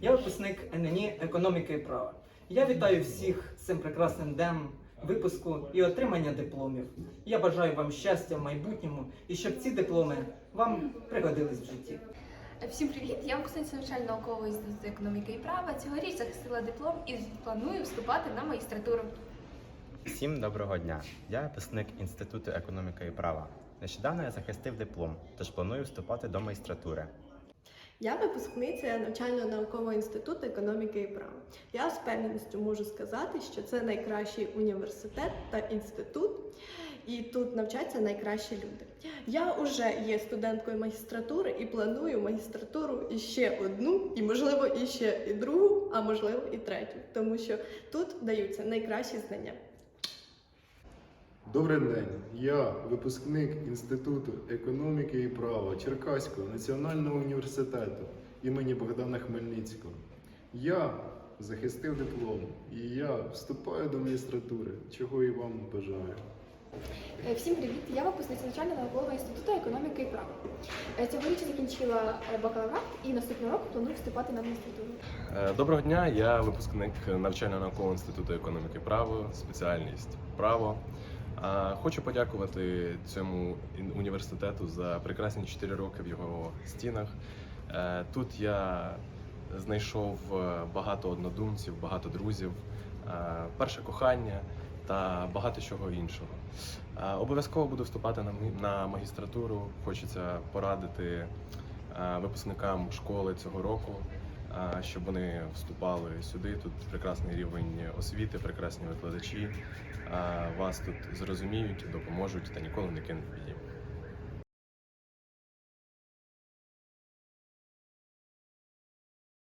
Я випускник ННІ економіки і права. Я вітаю всіх з цим прекрасним днем випуску і отримання дипломів. Я бажаю вам щастя в майбутньому і щоб ці дипломи вам пригодились в житті. Всім привіт! Я випускниця навчально-наукового інституту економіки і права. Цьогоріч захистила диплом і планую вступати на магістратуру. Всім доброго дня. Я випускник Інституту економіки і права. Нещодавно я захистив диплом, тож планую вступати до магістратури. Я випускниця навчально-наукового інституту економіки і права. Я з впевненістю можу сказати, що це найкращий університет та інститут, і тут навчаться найкращі люди. Я вже є студенткою магістратури і планую магістратуру і ще одну, і можливо і і другу, а можливо і третю, тому що тут даються найкращі знання. Добрий день. Я випускник Інституту економіки і права Черкаського національного університету імені Богдана Хмельницького. Я захистив диплом і я вступаю до магістратури, чого і вам бажаю. Е, Всім привіт! Я випускниця навчально-наукового інституту економіки і права. Е, Цьогоріч закінчила е, бакалаврат і наступного року планую вступати на магістратуру. Доброго дня, я випускник навчально-наукового інституту економіки і права, спеціальність право. Хочу подякувати цьому університету за прекрасні 4 роки в його стінах. Е, Тут я знайшов е, багато однодумців, багато друзів, е, перше кохання та багато чого іншого. Обов'язково буду вступати на магістратуру. Хочеться порадити випускникам школи цього року, щоб вони вступали сюди. Тут прекрасний рівень освіти, прекрасні викладачі. Вас тут зрозуміють, допоможуть та ніколи не кинуть біді.